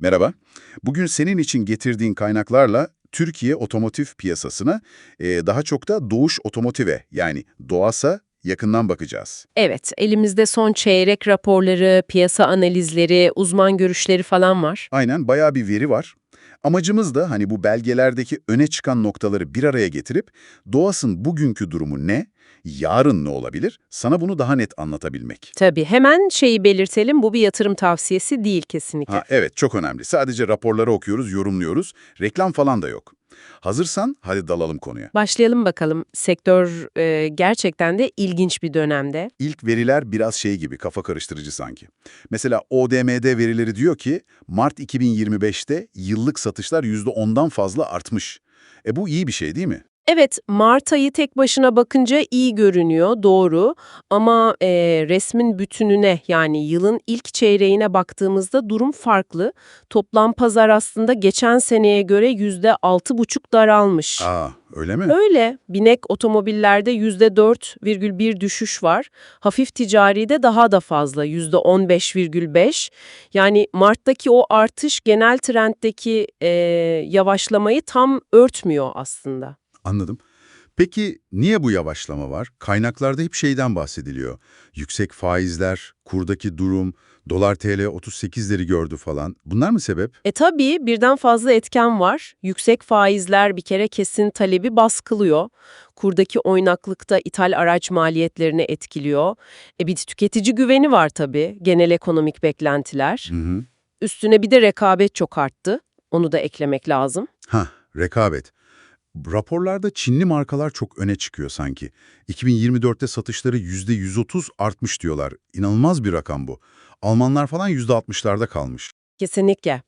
Merhaba. Bugün senin için getirdiğin kaynaklarla Türkiye otomotiv piyasasına, e, daha çok da Doğuş Otomotiv'e yani DOAS'a yakından bakacağız. Evet, elimizde son çeyrek raporları, piyasa analizleri, uzman görüşleri falan var. Aynen bayağı bir veri var. Amacımız da hani bu belgelerdeki öne çıkan noktaları bir araya getirip DOAS'ın bugünkü durumu ne, yarın ne olabilir, sana bunu daha net anlatabilmek. Tabii hemen şeyi belirtelim, bu bir yatırım tavsiyesi değil kesinlikle. Ha, evet çok önemli. Sadece raporları okuyoruz, yorumluyoruz. Reklam falan da yok. Hazırsan hadi dalalım konuya. Başlayalım bakalım. Sektör e, gerçekten de ilginç bir dönemde. İlk veriler biraz şey gibi, kafa karıştırıcı sanki. Mesela ODMD verileri diyor ki, Mart 2025'te yıllık satışlar %10'dan fazla artmış. E bu iyi bir şey değil mi? Evet, Mart ayı tek başına bakınca iyi görünüyor, doğru. Ama e, resmin bütününe yani yılın ilk çeyreğine baktığımızda durum farklı. Toplam pazar aslında geçen seneye göre %6,5 daralmış. Aa, öyle mi? Öyle. Binek otomobillerde %4,1 düşüş var. Hafif ticaride daha da fazla %15,5. Yani Mart'taki o artış genel trenddeki e, yavaşlamayı tam örtmüyor aslında. Anladım. Peki niye bu yavaşlama var? Kaynaklarda hep şeyden bahsediliyor. Yüksek faizler, kurdaki durum, dolar TL 38'leri gördü falan. Bunlar mı sebep? E tabii birden fazla etken var. Yüksek faizler bir kere kesin talebi baskılıyor. Kurdaki oynaklıkta ithal araç maliyetlerini etkiliyor. E bir tüketici güveni var tabii. Genel ekonomik beklentiler. Hı hı. Üstüne bir de rekabet çok arttı. Onu da eklemek lazım. Hah, rekabet. Raporlarda Çinli markalar çok öne çıkıyor sanki. 2024'te satışları %130 artmış diyorlar. İnanılmaz bir rakam bu. Almanlar falan %60'larda kalmış. Kesinlikle.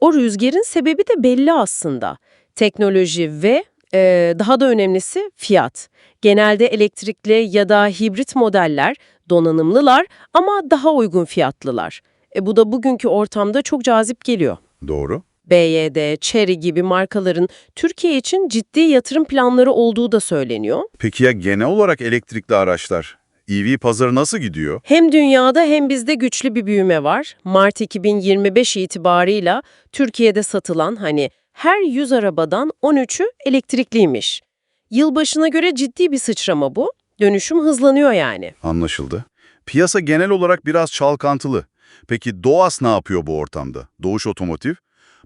O rüzgarın sebebi de belli aslında. Teknoloji ve e, daha da önemlisi fiyat. Genelde elektrikli ya da hibrit modeller donanımlılar ama daha uygun fiyatlılar. E, bu da bugünkü ortamda çok cazip geliyor. Doğru. BYD, Chery gibi markaların Türkiye için ciddi yatırım planları olduğu da söyleniyor. Peki ya genel olarak elektrikli araçlar? EV pazarı nasıl gidiyor? Hem dünyada hem bizde güçlü bir büyüme var. Mart 2025 itibarıyla Türkiye'de satılan hani her 100 arabadan 13'ü elektrikliymiş. Yılbaşına göre ciddi bir sıçrama bu. Dönüşüm hızlanıyor yani. Anlaşıldı. Piyasa genel olarak biraz çalkantılı. Peki Doğas ne yapıyor bu ortamda? Doğuş Otomotiv?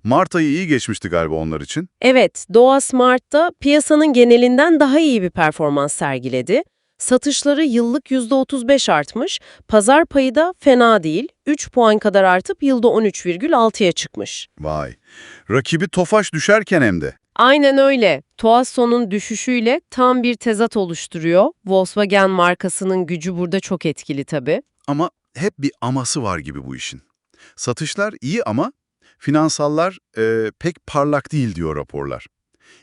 Mart ayı iyi geçmişti galiba onlar için. Evet, Doğa Smart'ta piyasanın genelinden daha iyi bir performans sergiledi. Satışları yıllık %35 artmış, pazar payı da fena değil, 3 puan kadar artıp yılda 13,6'ya çıkmış. Vay. Rakibi Tofaş düşerken hem de. Aynen öyle. Tuasso'nun düşüşüyle tam bir tezat oluşturuyor. Volkswagen markasının gücü burada çok etkili tabii. Ama hep bir aması var gibi bu işin. Satışlar iyi ama finansallar e, pek parlak değil diyor raporlar.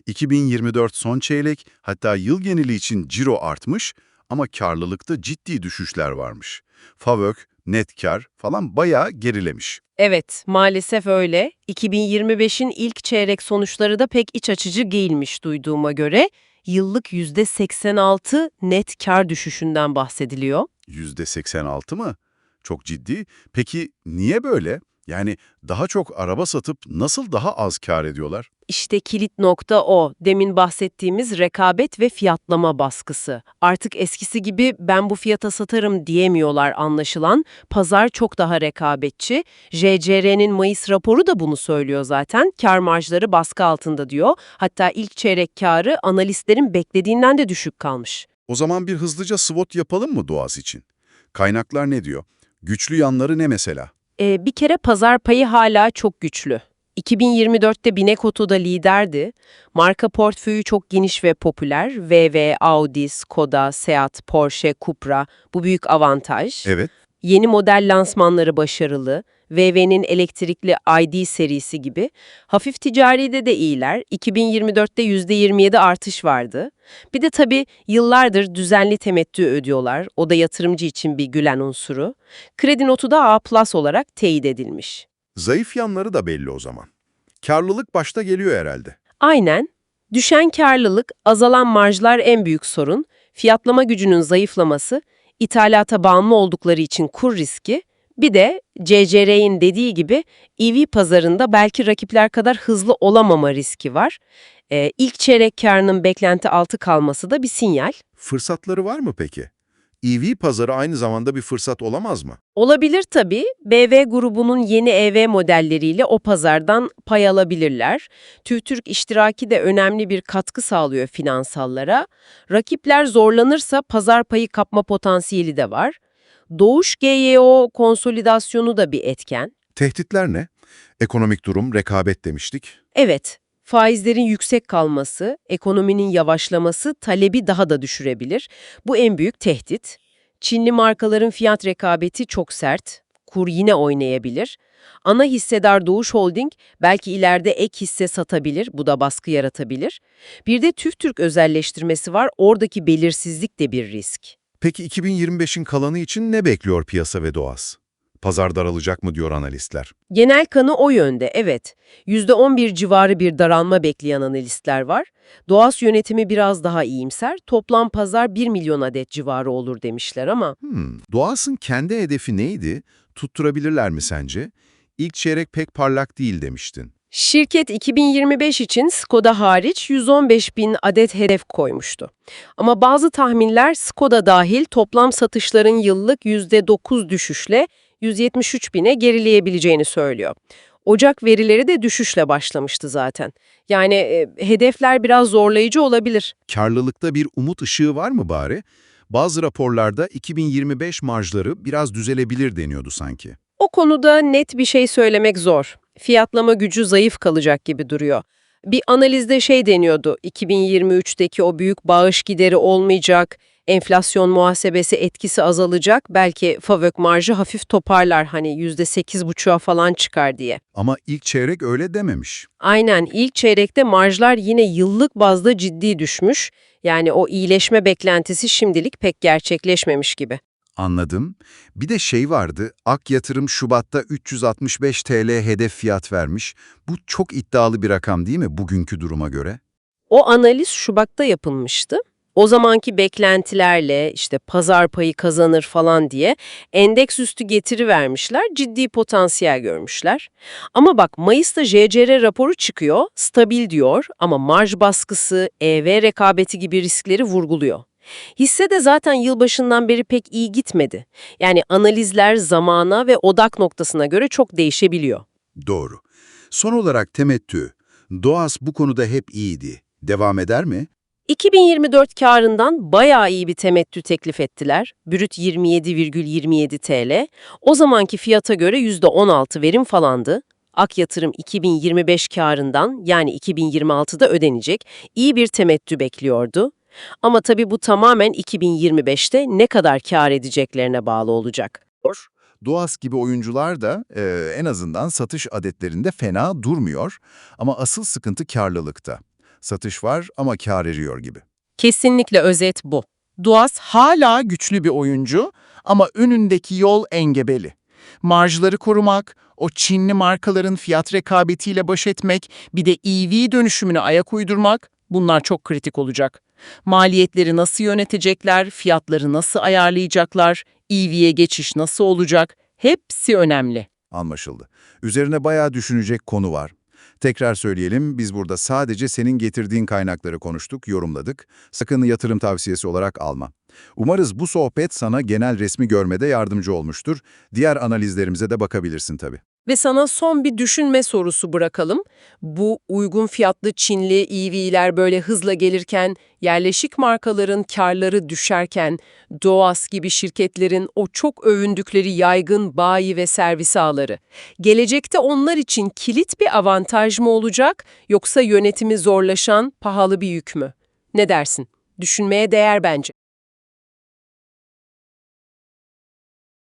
2024 son çeyrek hatta yıl geneli için ciro artmış ama karlılıkta ciddi düşüşler varmış. FAVÖK, net kar falan bayağı gerilemiş. Evet, maalesef öyle. 2025'in ilk çeyrek sonuçları da pek iç açıcı değilmiş duyduğuma göre. Yıllık %86 net kar düşüşünden bahsediliyor. %86 mı? Çok ciddi. Peki niye böyle? Yani daha çok araba satıp nasıl daha az kar ediyorlar? İşte kilit nokta o. Demin bahsettiğimiz rekabet ve fiyatlama baskısı. Artık eskisi gibi ben bu fiyata satarım diyemiyorlar anlaşılan. Pazar çok daha rekabetçi. JCR'nin Mayıs raporu da bunu söylüyor zaten. Kar marjları baskı altında diyor. Hatta ilk çeyrek karı analistlerin beklediğinden de düşük kalmış. O zaman bir hızlıca SWOT yapalım mı Doğaz için? Kaynaklar ne diyor? Güçlü yanları ne mesela? Ee, bir kere pazar payı hala çok güçlü. 2024'te Binekoto'da liderdi. Marka portföyü çok geniş ve popüler. VW, Audi, Skoda, Seat, Porsche, Cupra bu büyük avantaj. Evet. Yeni model lansmanları başarılı. VW'nin elektrikli ID serisi gibi. Hafif ticaride de iyiler. 2024'te %27 artış vardı. Bir de tabii yıllardır düzenli temettü ödüyorlar. O da yatırımcı için bir gülen unsuru. Kredi notu da A+ olarak teyit edilmiş. Zayıf yanları da belli o zaman. Karlılık başta geliyor herhalde. Aynen. Düşen karlılık, azalan marjlar en büyük sorun. Fiyatlama gücünün zayıflaması, ithalata bağımlı oldukları için kur riski, Bir de CCR'in dediği gibi EV pazarında belki rakipler kadar hızlı olamama riski var. Ee, ilk çeyrek karının beklenti altı kalması da bir sinyal. Fırsatları var mı peki? EV pazarı aynı zamanda bir fırsat olamaz mı? Olabilir tabii. BV grubunun yeni EV modelleriyle o pazardan pay alabilirler. TÜVTÜRK iştiraki de önemli bir katkı sağlıyor finansallara. Rakipler zorlanırsa pazar payı kapma potansiyeli de var. Doğuş GYO konsolidasyonu da bir etken. Tehditler ne? Ekonomik durum, rekabet demiştik. Evet, faizlerin yüksek kalması, ekonominin yavaşlaması talebi daha da düşürebilir. Bu en büyük tehdit. Çinli markaların fiyat rekabeti çok sert, kur yine oynayabilir. Ana hissedar Doğuş Holding belki ileride ek hisse satabilir, bu da baskı yaratabilir. Bir de TÜVTÜRK özelleştirmesi var, oradaki belirsizlik de bir risk. Peki 2025'in kalanı için ne bekliyor piyasa ve doğas? Pazar daralacak mı diyor analistler. Genel kanı o yönde, evet. %11 civarı bir daralma bekleyen analistler var. Doğas yönetimi biraz daha iyimser, toplam pazar 1 milyon adet civarı olur demişler ama Hmm, doğasın kendi hedefi neydi? Tutturabilirler mi sence? İlk çeyrek pek parlak değil demiştin. şirket 2025 için Skoda hariç 115 bin adet hedef koymuştu. Ama bazı tahminler Skoda dahil toplam satışların yıllık %9 düşüşle 173 bine gerileyebileceğini söylüyor. Ocak verileri de düşüşle başlamıştı zaten. Yani e, hedefler biraz zorlayıcı olabilir. Karlılıkta bir umut ışığı var mı bari? Bazı raporlarda 2025 marjları biraz düzelebilir deniyordu sanki. O konuda net bir şey söylemek zor. Fiyatlama gücü zayıf kalacak gibi duruyor. Bir analizde şey deniyordu, 2023'teki o büyük bağış gideri olmayacak, enflasyon muhasebesi etkisi azalacak, belki FAVÖK marjı hafif toparlar hani %8,5'a falan çıkar diye. Ama ilk çeyrek öyle dememiş. Aynen ilk çeyrekte marjlar yine yıllık bazda ciddi düşmüş, yani o iyileşme beklentisi şimdilik pek gerçekleşmemiş gibi. Anladım. Bir de şey vardı, Ak Yatırım Şubat'ta 365 TL hedef fiyat vermiş. Bu çok iddialı bir rakam değil mi bugünkü duruma göre? O analiz Şubat'ta yapılmıştı. O zamanki beklentilerle işte pazar payı kazanır falan diye endeks üstü getiri vermişler, ciddi potansiyel görmüşler. Ama bak Mayıs'ta JCR raporu çıkıyor, stabil diyor ama marj baskısı, EV rekabeti gibi riskleri vurguluyor. Hisse de zaten yılbaşından beri pek iyi gitmedi. Yani analizler zamana ve odak noktasına göre çok değişebiliyor. Doğru. Son olarak temettü. Doğas bu konuda hep iyiydi. Devam eder mi? 2024 karından bayağı iyi bir temettü teklif ettiler. Brüt 27,27 TL. O zamanki fiyata göre %16 verim falandı. Ak yatırım 2025 karından yani 2026'da ödenecek iyi bir temettü bekliyordu. Ama tabii bu tamamen 2025'te ne kadar kar edeceklerine bağlı olacak. Doğas gibi oyuncular da e, en azından satış adetlerinde fena durmuyor. Ama asıl sıkıntı karlılıkta. Satış var ama kar eriyor gibi. Kesinlikle özet bu. Duas hala güçlü bir oyuncu ama önündeki yol engebeli. Marjları korumak, o Çinli markaların fiyat rekabetiyle baş etmek, bir de EV dönüşümüne ayak uydurmak bunlar çok kritik olacak. Maliyetleri nasıl yönetecekler, fiyatları nasıl ayarlayacaklar, EV'ye geçiş nasıl olacak hepsi önemli. Anlaşıldı. Üzerine bayağı düşünecek konu var. Tekrar söyleyelim, biz burada sadece senin getirdiğin kaynakları konuştuk, yorumladık. Sakın yatırım tavsiyesi olarak alma. Umarız bu sohbet sana genel resmi görmede yardımcı olmuştur. Diğer analizlerimize de bakabilirsin tabii. Ve sana son bir düşünme sorusu bırakalım. Bu uygun fiyatlı Çinli EV'ler böyle hızla gelirken, yerleşik markaların karları düşerken, Doğas gibi şirketlerin o çok övündükleri yaygın bayi ve servis ağları. Gelecekte onlar için kilit bir avantaj mı olacak yoksa yönetimi zorlaşan pahalı bir yük mü? Ne dersin? Düşünmeye değer bence.